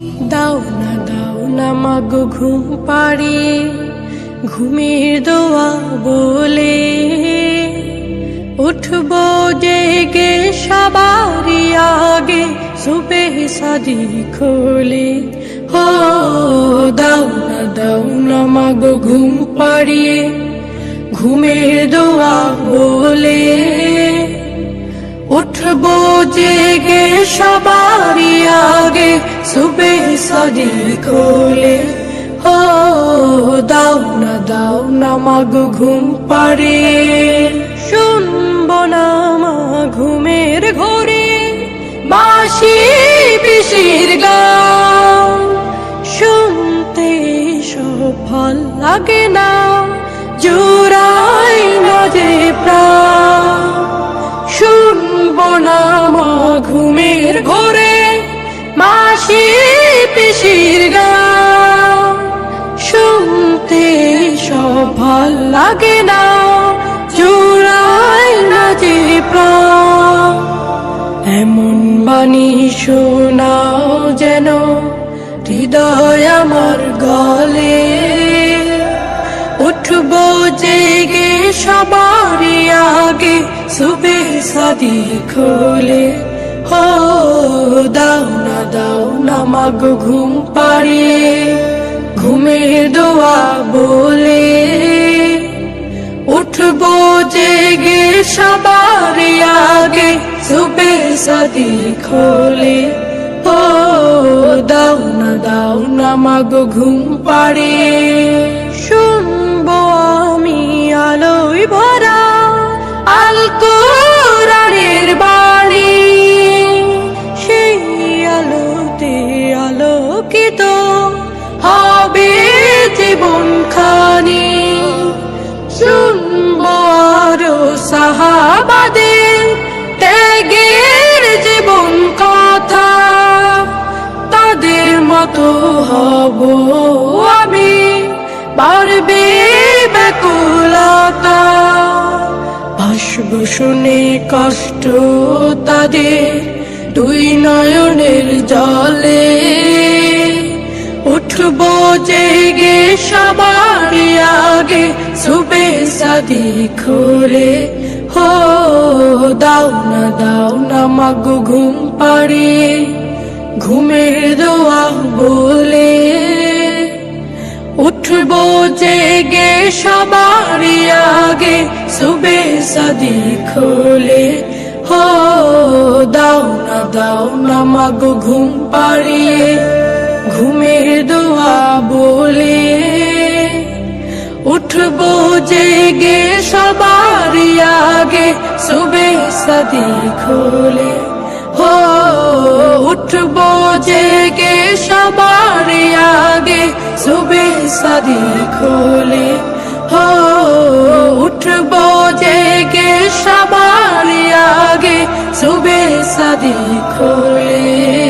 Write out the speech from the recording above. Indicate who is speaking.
Speaker 1: দাও না দাও না মাগো ঘুম পাড়িয়ে ঘুমের দোয়া বলে। উঠবো জেগে সবারই আগে সুবে সাদি খোলে। হো, দাও না দাও না মাগো ঘুম পাড়িয়ে, ঘুমের দোয়া বলে। উঠবো জেগে সবারই আগে সুবে সাদি খোলে ও দাও না দাও না মাগো ঘুম পারে শুনব না মা ঘুমের ঘরে বাসি পিসির গান শুনতে সফল লাগে না জোড়াই না যে প্রাণ শুনব না মা ঘুমের ঘরে মাসি পিসির গান শুনতে সব ভালো লাগে না। জোড়াই না যে প্রাণ। এমন বাণী শোনাও যেন হৃদয় আমার গলে। উঠবো জেগে সবারই আগে সুবে সাদি খোলে। হো দাও না দাও না মাগো ঘুম পাড়িয়ে ঘুমের দোয়া বলে। উঠবো জেগে সবার আগে সুবে সাদি খোলে। ও দাও না দাও না মাগো ঘুম পাড়ে। মতো হব? আমি পারবে ব্যাকুলতা। ভাসব শুনে কষ্ট তাদের দুই নয়নের জলে। উঠবো জেগে সবারই আগে, সুবে সাদি খোলে। হো, দাও না দাও না, মাগো ঘুম পাড়িয়ে। ঘুমের দোয়া সবারই আগে সুবে সাদি খোলে। হো, দাও না দাও না মাগো ঘুম পাড়িয়ে, ঘুমের দোয়া বলে। উঠবো জেগে সবারই আগে সুবে সাদি খোলে। হো, উঠবো জেগে সবারই আগে সুবে সাদি খোলে। সাদি খোলে